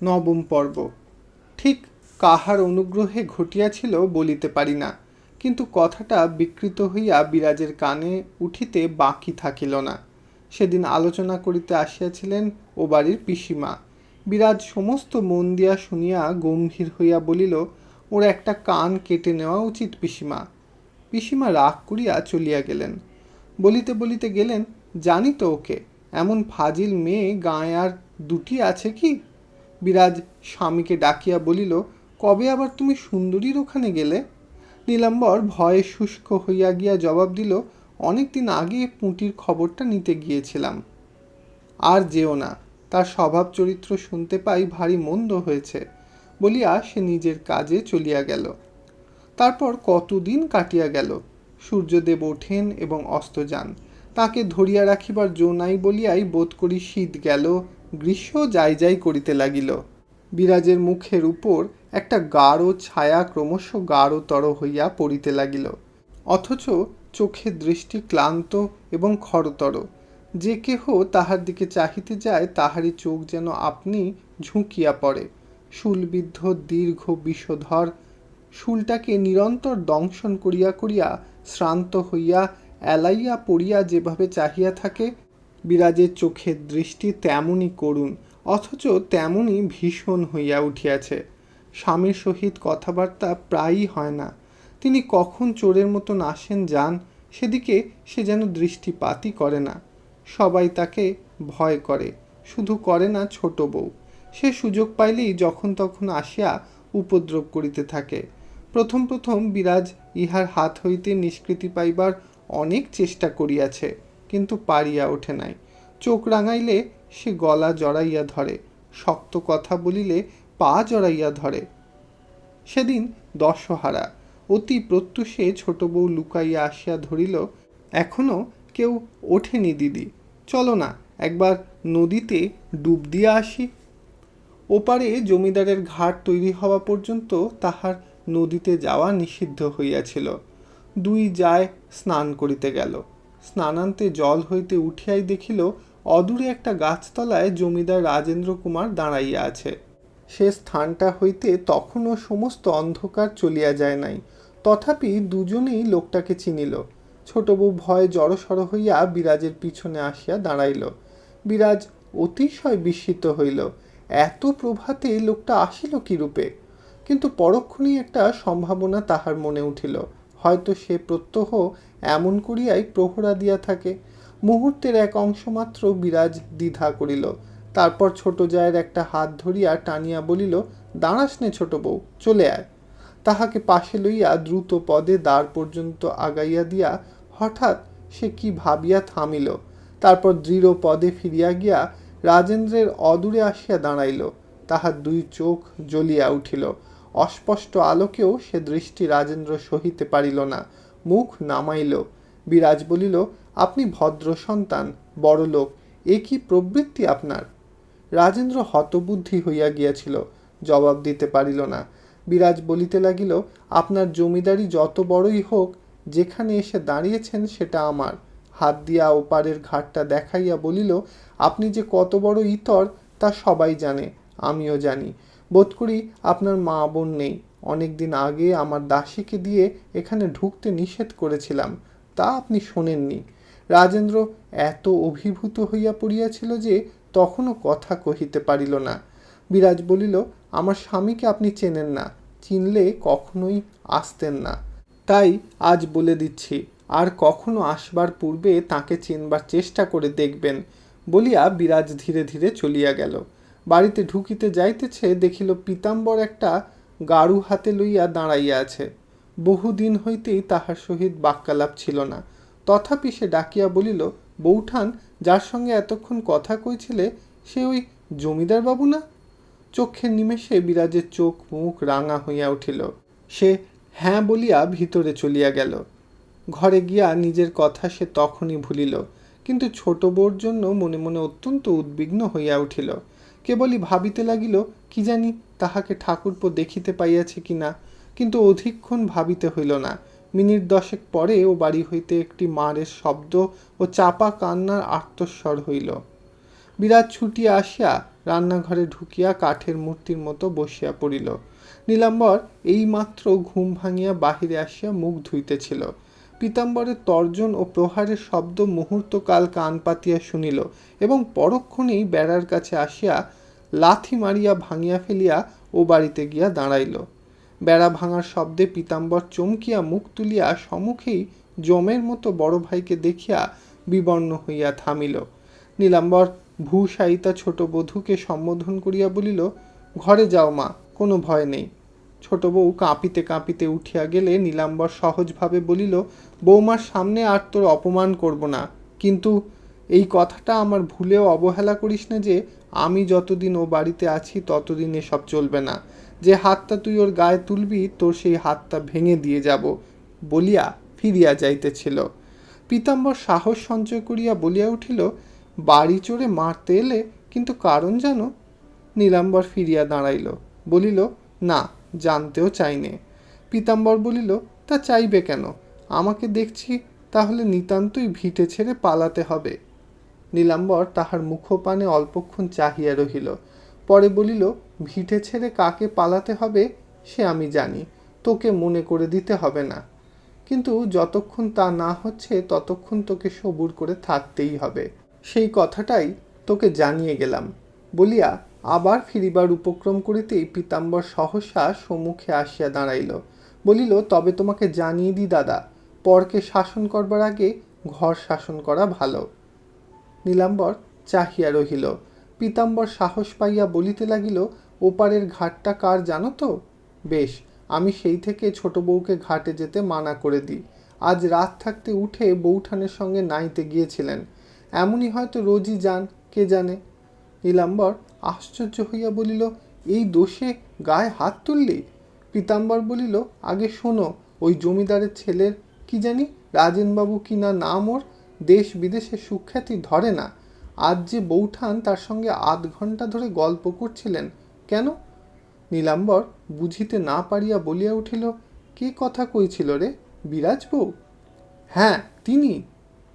নবম পর্ব। ঠিক কাহার অনুগ্রহে ঘটিয়াছিল বলিতে পারি না, কিন্তু কথাটা বিকৃত হইয়া বিরাজের কানে উঠিতে বাকি থাকিল না। সেদিন আলোচনা করিতে আসিয়াছিলেন ও বাড়ির পিসিমা। বিরাজ সমস্ত মন দিয়া শুনিয়া গম্ভীর হইয়া বলিল, ওর একটা কান কেটে নেওয়া উচিত পিসিমা। পিসিমা রাগ করিয়া চলিয়া গেলেন। বলিতে বলিতে গেলেন, জানি তো ওকে, এমন ফাজিল মেয়ে গায়ে আর দুটি আছে কি? বিরাজ স্বামীকে ডাকিয়া বলিল, কবে আবার তুমি সুন্দরীর ওখানে গেলে? নীলাম্বর ভয়ে শুষ্ক হইয়া গিয়া জবাব দিল, অনেক দিন আগে পুঁটির খবরটা নিতে গিয়েছিলাম। আর যেও না, তার স্বভাব চরিত্র শুনতে পাই ভারী মন্দ হয়েছে বলিয়া সে নিজের কাজে চলিয়া গেল। তারপর কতদিন কাটিয়া গেল? সূর্যদেব ওঠেন এবং অস্ত যান। তাকে ধরিয়া রাখিবার জো নাই বলিয়াই বোধ করি শীত গেল গ্রীষ্ম যাই যাই করিতে লাগিল। বিরাজের মুখের উপর একটা গাঢ় ছায়া ক্রমশ গাঢ়তর হইয়া পড়িতে লাগিল। অথচ চোখের দৃষ্টি ক্লান্ত এবং খরতর। যে কেহ তাহার দিকে চাহিতে যায়, তাহারই চোখ যেন আপনি ঝুঁকিয়া পড়ে। শুলবিদ্ধ, দীর্ঘ বিষধর, শুলটাকে নিরন্তর দংশন করিয়া করিয়া শ্রান্ত হইয়া, এলাইয়া পড়িয়া যেভাবে চাহিয়া থাকে বিরাজের চোখের দৃষ্টি তেমনই করুণ, অথচ তেমনই ভীষণ হইয়া উঠিয়াছে। স্বামীর সহিত কথাবার্তা প্রায়ই হয় না। তিনি কখন চোরের মতন আসেন যান, সেদিকে সে যেন দৃষ্টিপাতই করে না। সবাই তাকে ভয় করে, শুধু করে না ছোট বউ। সে সুযোগ পাইলেই যখন তখন আসিয়া উপদ্রব করিতে থাকে। প্রথম প্রথম বিরাজ ইহার হাত হইতে নিষ্কৃতি পাইবার অনেক চেষ্টা করিয়াছে। কিন্তু পারিয়া ওঠে নাই। চোখ রাঙাইলে সে গলা জড়াইয়া ধরে, শক্ত কথা বলিলে পা জড়াইয়া ধরে। সেদিন দশহারা, অতি প্রত্যুষে ছোট বউ লুকাইয়া আসিয়া ধরিল, এখনও কেউ ওঠেনি দিদি, চলো না, একবার নদীতে ডুব দিয়া আসি। ওপারে জমিদারের ঘাট তৈরি হওয়া পর্যন্ত তাহার নদীতে যাওয়া নিষিদ্ধ হইয়াছিল। দুই যায় স্নান করিতে গেল। স্নানান্তে জল হইতে উঠিয়াই দেখিল, অদূরে একটা গাছতলায় জমিদার রাজেন্দ্র কুমার দাঁড়াইয়া আছে। সে স্থানটা হইতে তখনও সমস্ত অন্ধকার চলিয়া যায় নাই। তথাপি দুজনেই লোকটাকে চিনিল। ছোট বউ ভয়ে জড়সড় হইয়া বিরাজের পিছনে আসিয়া দাঁড়াইল। বিরাজ অতিশয় বিস্মিত হইল। এত প্রভাতে লোকটা আসিল কি রূপে কিন্তু পরক্ষণেই একটা সম্ভাবনা তাহার মনে উঠিল। হয়তো সে প্রত্যহ এমন করিয়াই প্রহরা দিয়া থাকে। মুহূর্তের এক অংশ মাত্র বিরাজ দ্বিধা করিল। তারপর ছোট জায়ের একটা হাত ধরিয়া টানিয়া বলিল, দাঁড়াস নে ছোট বউ, চলে আয়। তাহাকে পাশে লইয়া দ্রুত পদে দ্বার পর্যন্ত আগাইয়া দিয়া হঠাৎ সে কি ভাবিয়া থামিল। তারপর দৃঢ় পদে ফিরিয়া গিয়া রাজেন্দ্রের অদূরে আসিয়া দাঁড়াইল। তাহার দুই চোখ জ্বলিয়া উঠিল। অস্পষ্ট আলোকেও সে দৃষ্টি রাজেন্দ্র সহিতে পারিল না। মুখ নামাইল। বিরাজ বলিল, আপনি ভদ্র সন্তান বড়লোক এ কি প্রবৃত্তি আপনার? রাজেন্দ্র হতবুদ্ধি হইয়া গিয়াছিল, জবাব দিতে পারিল না। বিরাজ বলিতে লাগিল, আপনার জমিদারি যত বড়ই হোক, যেখানে এসে দাঁড়িয়েছেন সেটা আমার। হাত দিয়া ওপারের ঘাটটা দেখাইয়া বলিল, আপনি যে কত বড় ইতর, তা সবাই জানে, আমিও জানি। বোধ করি আপনার মা বোন নেই। অনেক দিন আগে আমার দাসীকে দিয়ে এখানে ঢুকতে নিষেধ করেছিলাম, তা আপনি শোনেননি। রাজেন্দ্র এত অভিভূত হইয়া পড়িয়াছিল যে তখনও কথা কহিতে পারিল না। বিরাজ বলিল, আমার স্বামীকে আপনি চেনেন না, চিনলে কখনোই আসতেন না। তাই আজ বলে দিচ্ছি, আর কখনো আসবার পূর্বে তাকে চিনবার চেষ্টা করে দেখবেন বলিয়া বিরাজ ধীরে ধীরে চলিয়া গেল। বাড়িতে ঢুকিতে যাইতেছে দেখিল পীতাম্বর একটা গাড়ু হাতে লইয়া দাঁড়াইয়া আছে। বহুদিন হইতেই তাহার সহিত বাক্যালাপ ছিল না। তথাপি সে ডাকিয়া বলিল, বৌঠান, যার সঙ্গে এতক্ষণ কথা কইছিলে, সে ওই জমিদার বাবু না? চক্ষের নিমেষে বিরাজের চোখ মুখ রাঙা হইয়া উঠিল। সে হ্যাঁ বলিয়া ভিতরে চলিয়া গেল। ঘরে গিয়া নিজের কথা সে তখনই ভুলিল, কিন্তু ছোট বউর জন্য মনে মনে অত্যন্ত উদ্বিগ্ন হইয়া উঠিল। কেবলই ভাবিতে লাগিল কি জানি তাহাকে ঠাকুরপো দেখিতে পাইয়াছে কি না, কিন্তু অধিকক্ষণ ভাবিতে হইল না। মিনিট দশেক পরে ও বাড়ি হইতে একটি মারের শব্দ ও চাপা কান্নার আত্মস্বর হইল। বিরাট ছুটিয়া আসিয়া রান্নাঘরে ঢুকিয়া কাঠের মূর্তির মতো বসিয়া পড়িল। নীলাম্বর এইমাত্র ঘুম ভাঙিয়া বাহিরে আসিয়া মুখ ধুইতেছিল। পীতাম্বরের তর্জন ও প্রহারের শব্দ মুহূর্তকাল কান পাতিয়া শুনিল এবং পরক্ষণেই বেড়ার কাছে আসিয়া লাথি মারিয়া ভাঙিয়া ফেলিয়া ও বাড়িতে গিয়া দাঁড়াইল। বেড়া ভাঙার শব্দে পীতাম্বর চমকিয়া মুখ তুলিয়া সম্মুখেই জমের মতো বড় ভাইকে দেখিয়া বিবর্ণ হইয়া থামিল। নীলাম্বর ভূষায়িতা ছোট বধূকে সম্বোধন করিয়া বলিল, ঘরে যাও মা, কোনো ভয় নেই। ছোট বউ কাঁপিতে কাঁপিতে উঠিয়া গেলে নীলাম্বর সহজভাবে বলিল, বৌমার সামনে আর তোর অপমান করব না। কিন্তু এই কথাটা আমার ভুলেও অবহেলা করিস না যে আমি যতদিন ও বাড়িতে আছি ততদিন এসব চলবে না। যে হাতটা তুই ওর গায়ে তুলবি, তোর সেই হাতটা ভেঙে দিয়ে যাব, বলিয়া ফিরিয়া যাইতেছিল। পীতাম্বর সাহস সঞ্চয় করিয়া বলিয়া উঠিল, বাড়ি চড়ে মারতে এলে কিন্তু কারণ জানো? নীলাম্বর ফিরিয়া দাঁড়াইল, বলিল, না, জানতেও চাইনে। পীতাম্বর বলিল, তা চাইবে কেন? আমাকে দেখছি তাহলে নিতান্তই ভিটে ছেড়ে পালাতে হবে। নীলাম্বর তাহার মুখপানে অল্পক্ষণ চাহিয়া রহিল। পরে বলিল, ভিটে ছেড়ে কাকে পালাতে হবে সে আমি জানি, তোকে মনে করে দিতে হবে না। কিন্তু যতক্ষণ তা না হচ্ছে, ততক্ষণ তোকে সবুর করে থাকতেই হবে। সেই কথাটাই তোকে জানিয়ে গেলাম। বলিয়া আবার ফিরিবার উপক্রম করিতেই পীতাম্বর সহসা সম্মুখে আসিয়া দাঁড়াইল। বলিল, তবে তোমাকে জানিয়ে দি দাদা, পরকে শাসন করবার আগে ঘর শাসন করা ভালো। নীলাম্বর চাহিয়া রহিল। পীতাম্বর সাহস পাইয়া বলিতে লাগিল, ওপারের ঘাটটা কার জানো তো? বেশ, আমি সেই থেকে ছোট বউকে ঘাটে যেতে মানা করে দিই। আজ রাত থাকতে উঠে বৌঠানের সঙ্গে নাইতে গিয়েছিলেন। এমনই হয়তো রোজই যান, কে জানে? নীলাম্বর আশ্চর্য হইয়া বলিল, এই দোষে গায়ে হাত তুললি? পীতাম্বর বলিল, আগে শোনো, ওই জমিদারের ছেলের কি জানি, রাজেনবাবু কি না নাম ওর দেশ বিদেশে সুখ্যাতি ধরে না। আজ যে বৌঠান তার সঙ্গে আধ ঘণ্টা ধরে গল্প করছিলেন, কেন? নীলাম্বর বুঝিতে না পারিয়া বলিয়া উঠিল, কে কথা কইছিল রে? বিরাজ বউ হ্যাঁ তিনি।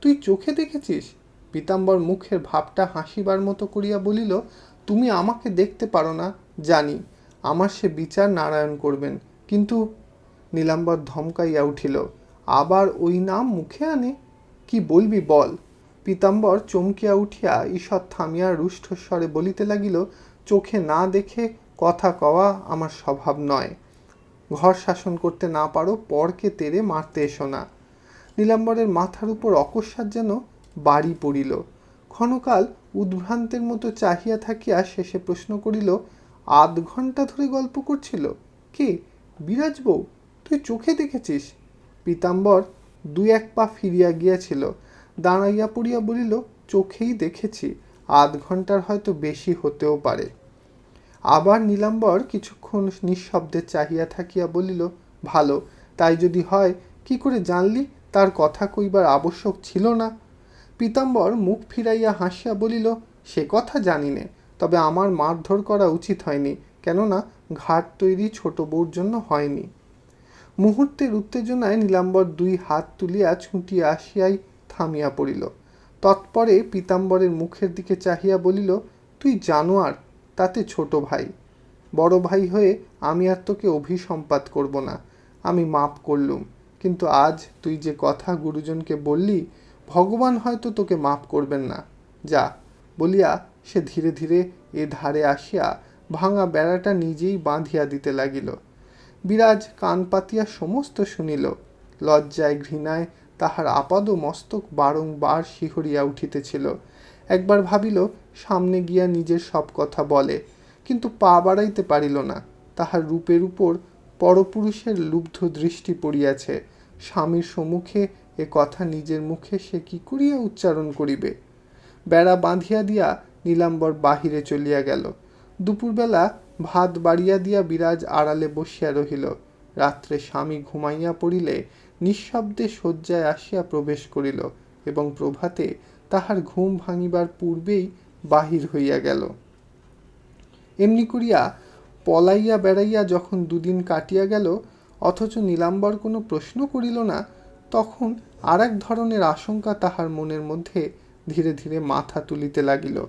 তুই চোখে দেখেছিস? পীতাম্বর মুখের ভাবটা হাসিবার মতো করিয়া বলিল, তুমি আমাকে দেখতে পারো না, জানি। আমার সে বিচার নারায়ণ করবেন। কিন্তু নীলাম্বর ধমকাইয়া উঠিল, আবার ওই নাম মুখে আনে? কি বলবি বল? পীতাম্বর চমকিয়া উঠিয়া ঈষৎ থামিয়া রুষ্টস্বরে বলিতে লাগিল, চোখে না দেখে কথা কওয়া আমার স্বভাব নয়। ঘর শাসন করতে না পারো, পরকে তেরে মারতে এসো না। নীলাম্বরের মাথার উপর অকস্মাৎ যেন বাড়ি পড়িল। ক্ষণকাল উদ্ভ্রান্তের মতো চাহিয়া থাকিয়া শেষে প্রশ্ন করিল, আধ ঘণ্টা ধরে গল্প করছিল? কে? বিরাজ বউ, তুই চোখে দেখেছিস? পীতাম্বর দুই এক পা ফিরিয়া গিয়াছিল। দাঁড়াইয়া পড়িয়া বলিল, চোখেই দেখেছি, আধ ঘণ্টার হয়তো বেশি হতেও পারে। আবার নীলাম্বর কিছুক্ষণ নিঃশব্দে চাহিয়া থাকিয়া বলিল, ভালো, তাই যদি হয়, কি করে জানলি? তার কথা কইবার আবশ্যক ছিল না। পীতাম্বর মুখ ফিরাইয়া হাসিয়া বলিল, সে কথা জানি নে, তবে আমার মারধর করা উচিত হয়নি, কেননা ঘাট তৈরি ছোট বউর জন্য হয়নি। মুহূর্তের উত্তেজনায় নীলাম্বর দুই হাত তুলিয়া ছুটিয়া আসিয়াই থামিয়া পড়িল। তৎপরে পীতাম্বরের মুখের দিকে চাহিয়া বলিল, তুই জানোয়ার তাতে ছোট ভাই। বড় ভাই হয়ে আমি আর তোকে অভিসম্পাত করব না। আমি মাপ করলুম। কিন্তু আজ তুই যে কথা গুরুজনকে বললি, ভগবান হয়তো তোকে মাপ করবেন না। যা। বলিয়া সে ধীরে ধীরে এ ধারে আসিয়া ভাঙা বেড়াটা নিজেই বাঁধিয়া দিতে লাগিল। বিরাজ কান পাতিয়া সমস্ত শুনিল। লজ্জায়, ঘৃণায় তাহার আপাদ মস্তক বারংবার শিহরিয়া উঠিতেছিল। একবার ভাবিল, সামনে গিয়া নিজের সব কথা বলে, কিন্তু পা বাড়াইতে পারিল না। তাহার রূপের উপর পরপুরুষের লুব্ধ দৃষ্টি পড়িয়াছে। স্বামীর সম্মুখে এ কথা নিজের মুখে সে কি করিয়া উচ্চারণ করিবে? বেড়া বাঁধিয়া দিয়া নীলাম্বর বাহিরে চলিয়া গেল। দুপুরবেলা ভাত বাড়িয়া দিয়া বিরাজ আড়ালে বসিয়া রহিল। রাত্রে স্বামী ঘুমাইয়া পড়িলে নিঃশব্দে শয্যায় আসিয়া প্রবেশ করিল এবং প্রভাতে তাহার ঘুম ভাঙিবার পূর্বেই বাহির হইয়া গেল। এমনি করিয়া পলাইয়া বেড়াইয়া যখন দুদিন কাটিয়া গেল, অথচ নীলাম্বর কোনো প্রশ্ন করিল না, তখন আর এক ধরনের আশঙ্কা তাহার মনের মধ্যে ধীরে ধীরে মাথা তুলিতে লাগিল।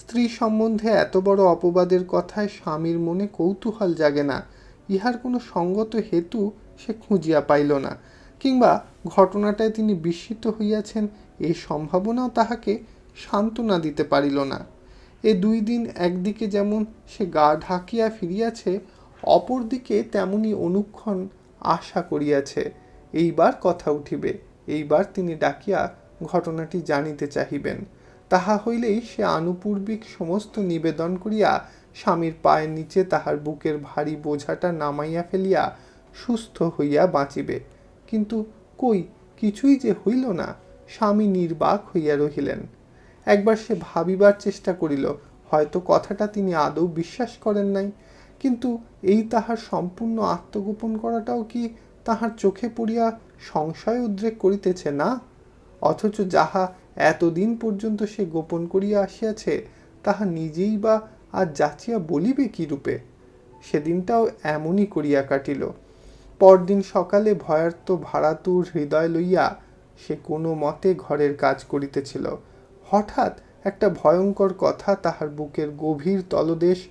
স্ত্রী সম্বন্ধে এত বড় অপবাদের কথায় স্বামীর মনে কৌতূহল জাগে না। ইহার কোনো সঙ্গত হেতু সে খুঁজিয়া পাইল না, কিংবা ঘটনাটায় তিনি বিস্মিত হইয়াছেন এই সম্ভাবনাও তাহাকে সান্ত্বনা দিতে পারিল না। এ দুই দিন একদিকে যেমন সে গা ঢাকিয়া ফিরিয়াছে, অপরদিকে তেমনি অনুক্ষণ আশা করিয়াছে, এইবার কথা উঠিবে, এইবার তিনি ডাকিয়া ঘটনাটি জানিতে চাহিবেন। তাহা হইলেই সে আনুপূর্বিক সমস্ত নিবেদন করিয়া স্বামীর পায়ের নিচে তাহার বুকের ভারী বোঝাটা নামাইয়া ফেলিয়া সুস্থ হইয়া বাঁচিবে। কিন্তু কই, কিছুই যে হইল না, স্বামী নির্বাক হইয়া রহিলেন। একবার সে ভাবিবার চেষ্টা করিল, হয়তো কথাটা তিনি আদৌ বিশ্বাস করেন নাই। কিন্তু এই তাহার সম্পূর্ণ আত্মগোপন করাটাও কি তাহার চোখে পড়িয়া সংশয় উদ্রেক করিতেছে না? অথচ যাহা এতদিন পর্যন্ত সে গোপন করিয়া আসিয়াছে, তাহা নিজেই বা আর যাচিয়া বলিবে কি রূপে? সেদিনটাও এমনই করিয়া কাটিল। পরদিন সকালে ভয়ার্ত ভাড়াতুর হৃদয় লইয়া সে কোনো মতে ঘরের কাজ করিতেছিল। হঠাৎ একটা ভয়ঙ্কর কথা তাহার বুকের গভীর তলদেশ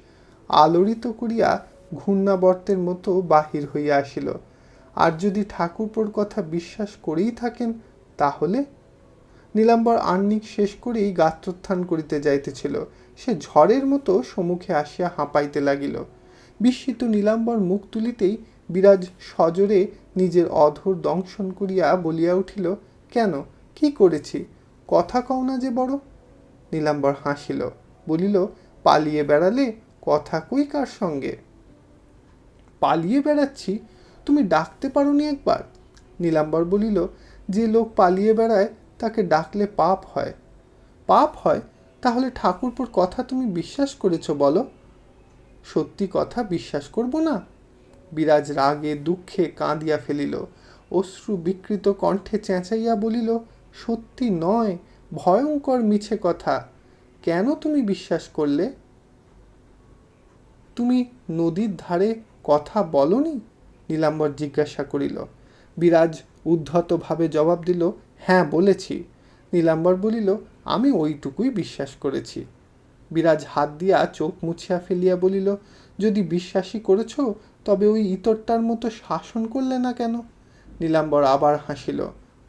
আলোড়িত করিয়া ঘূর্ণাবর্তের মতো বাহির হইয়া আসিল। আর যদি ঠাকুরপোর কথা বিশ্বাস করেই থাকেন, তাহলে নীলাম্বর আহ্নিক শেষ করেই গাত্রোত্থান করিতে যাইতেছিল। সে ঝড়ের মতো সম্মুখে আসিয়া হাঁপাইতে লাগিল। বিস্মিত নীলাম্বর মুখ তুলিতেই বিরাজ সজোরে নিজের অধর দংশন করিয়া বলিয়া উঠিল, কেন? কি করেছি? কথা কও না যে বড়। নীলাম্বর হাসিল, বলিল, পালিয়ে বেড়ালে কথা কই কার সঙ্গে? পালিয়ে বেড়াচ্ছি? তুমি ডাকতে পারোনি একবার? নীলাম্বর বলিল, যে লোক পালিয়ে বেড়ায় তাকে ডাকলে পাপ হয়। পাপ হয়? তাহলে ঠাকুরপুর কথা তুমি বিশ্বাস করেছ বলো। সত্যি কথা বিশ্বাস করব না? বিরাজ রাগে, দুঃখে কাঁদিয়া ফেলিল। অশ্রু বিকৃত কণ্ঠে চেঁচাইয়া বলিল, সত্যি নয়, ভয়ঙ্কর মিছে কথা। কেন তুমি বিশ্বাস করলে? তুমি নদীর ধারে কথা বলনি? নীলাম্বর জিজ্ঞাসা করিল। বিরাজ উদ্ধতভাবে জবাব দিল হ্যাঁ বলেছি। নীলাম্বর বলিল, আমি ওইটুকুই বিশ্বাস করেছি। বিরাজ হাত দিয়া চোখ মুছিয়া ফেলিয়া বলিল, যদি বিশ্বাসই করেছ, তবে ওই ইতরটার মতো শাসন করলে না কেন? নীলাম্বর আবার হাসিল,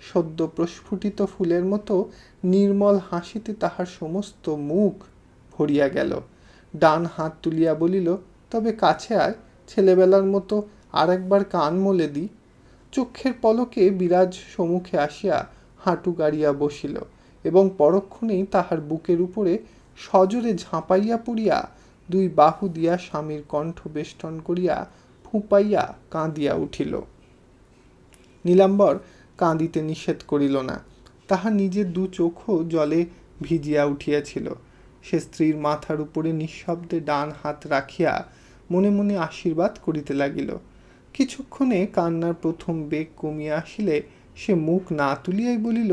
সদ্য প্রস্ফুটিত ফুলের মতো নির্মল হাসিতে তাহার সমস্ত মুখ ভরিয়া গেল। ডান হাত তুলিয়া বলিল, তবে কাছে আয়, ছেলেবেলার মতো আর একবার কান মলে দি। চক্ষের পলকে বিরাজ সম্মুখে আসিয়া হাঁটু গাড়িয়া বসিল এবং পরক্ষণেই তাহার বুকের উপরে সজোরে ঝাঁপাইয়া পড়িয়া দুই বাহু দিয়া স্বামীর কণ্ঠ বেষ্টন করিয়া ফুঁপাইয়া কাঁদিয়া উঠিল। নীলাম্বর কাঁদিতে নিষেধ করিল না। তাহার নিজের দু চোখও জলে ভিজিয়া উঠিয়াছিল। সে স্ত্রীর মাথার উপরে নিঃশব্দে ডান হাত রাখিয়া মনে মনে আশীর্বাদ করিতে লাগিল। কিছুক্ষণে কান্নার প্রথম বেগ কমিয়া আসিলে সে মুখ না তুলিয়াই বলিল,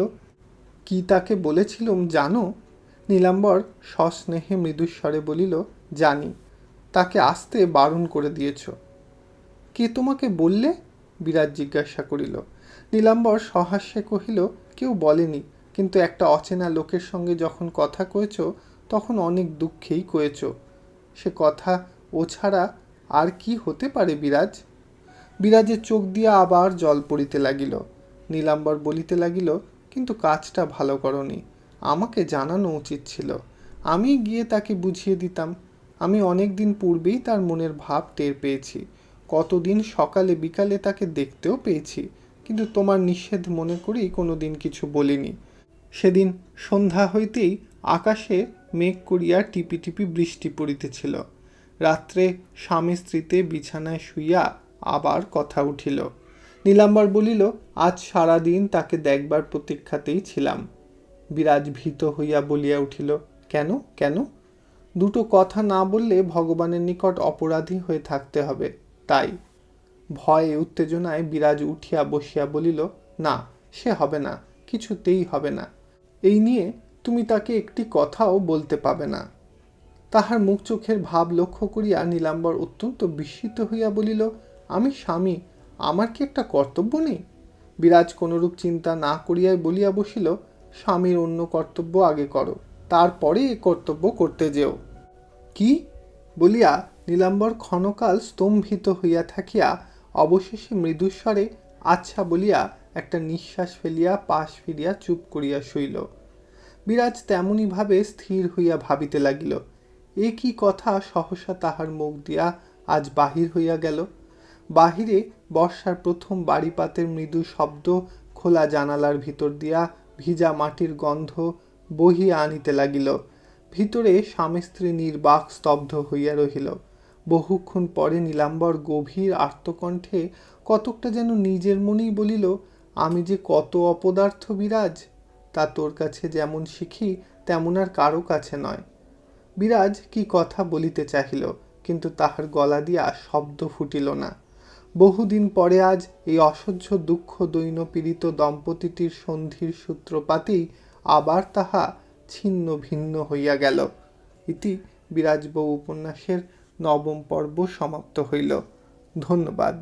কি তাকে বলেছিলুম জানো? নীলাম্বর সস্নেহে মৃদুস্বরে বলিল, জানি, তাকে আসতে বারণ করে দিয়েছ। কে তোমাকে বললে? বিরাট জিজ্ঞাসা করিল। নীলাম্বর সহাস্যে কহিল, কেউ বলেনি, কিন্তু একটা অচেনা লোকের সঙ্গে যখন কথা কয়েছ, তখন অনেক দুঃখেই কয়েছ। সে কথা ও ছাড়া আর কি হতে পারে বিরাজ? বিরাজের চোখ দিয়া আবার জল পড়িতে লাগিল। নীলাম্বর বলিতে লাগিল, কিন্তু কাজটা ভালো করনি। আমাকে জানানো উচিত ছিল। আমি গিয়ে তাকে বুঝিয়ে দিতাম। আমি অনেক দিন পূর্বেই তার মনের ভাব টের পেয়েছি। কতদিন সকালে বিকালে তাকে দেখতেও পেয়েছি। কিন্তু তোমার নিষেধ মনে করেই কোনো দিন কিছু বলিনি। সেদিন সন্ধ্যা হইতেই আকাশে মেঘ করিয়া টিপি টিপি বৃষ্টি পড়িতেছিল। রাত্রে স্বামী স্ত্রীতে বিছানায় শুইয়া আবার কথা উঠিল। নীলাম্বর বলিল, আজ সারা দিন তাকে দেখবার প্রতীক্ষাতেই ছিলাম। বিরাজ ভীত হইয়া বলিয়া উঠিল, কেন কেন? দুটো কথা না বললে ভগবানের নিকট অপরাধী হয়ে থাকতে হবে, তাই। ভয়ে উত্তেজনায় বিরাজ উঠিয়া বসিয়া বলিল, না, সে হবে না, কিছুতেই হবে না। এই নিয়ে তুমি তাকে একটি কথাও বলতে পাবে না। তাহার মুখ চোখের ভাব লক্ষ্য করিয়া নীলাম্বর অত্যন্ত বিস্মিত হইয়া বলিল, আমি স্বামী আমার কি একটা কর্তব্য নেই? বিরাজ কোনরূপ চিন্তা না করিয়াই বলিয়া বসিল, স্বামীর অন্য কর্তব্য আগে করো, তারপরে এ কর্তব্য করতে যেও। কি? বলিয়া নীলাম্বর ক্ষণকাল স্তম্ভিত হইয়া থাকিয়া অবশেষে মৃদুস্বরে আচ্ছা বলিয়া একটা নিঃশ্বাস ফেলিয়া পাশ ফিরিয়া চুপ করিয়া শুইল বিরাজ তেমনিভাবে স্থির হইয়া ভাবিতে লাগিল, এ কি কথা সহসা তাহার মুখ দিয়া আজ বাহির হইয়া গেল? বাহিরে বর্ষার প্রথম বাড়িপাতের মৃদু শব্দ খোলা জানালার ভিতর দিয়া ভিজা মাটির গন্ধ বহিয়া আনিতে লাগিল। ভিতরে স্বামী স্ত্রী নির্বাক স্তব্ধ হইয়া রহিল। বহুক্ষণ পরে নীলাম্বর গভীর আর্তকণ্ঠে কতকটা যেন নিজের মনেই বলিল, আমি যে কত অপদার্থ বিরাজ, তা তোর কাছে যেমন শিখি, তেমন আর কারও কাছে নয়। বিরাজ কি কথা বলিতে চাহিল, কিন্তু তাহার গলা দিয়া শব্দ ফুটিল না। বহুদিন পরে আজ এই অসহ্য দুঃখ দৈন পীড়িত দম্পতিটির সন্ধির সূত্রপাতেই আবার তাহা ছিন্ন ভিন্ন হইয়া গেল। ইতি বিরাজবউ উপন্যাসের নবম পর্ব সমাপ্ত হইল। ধন্যবাদ।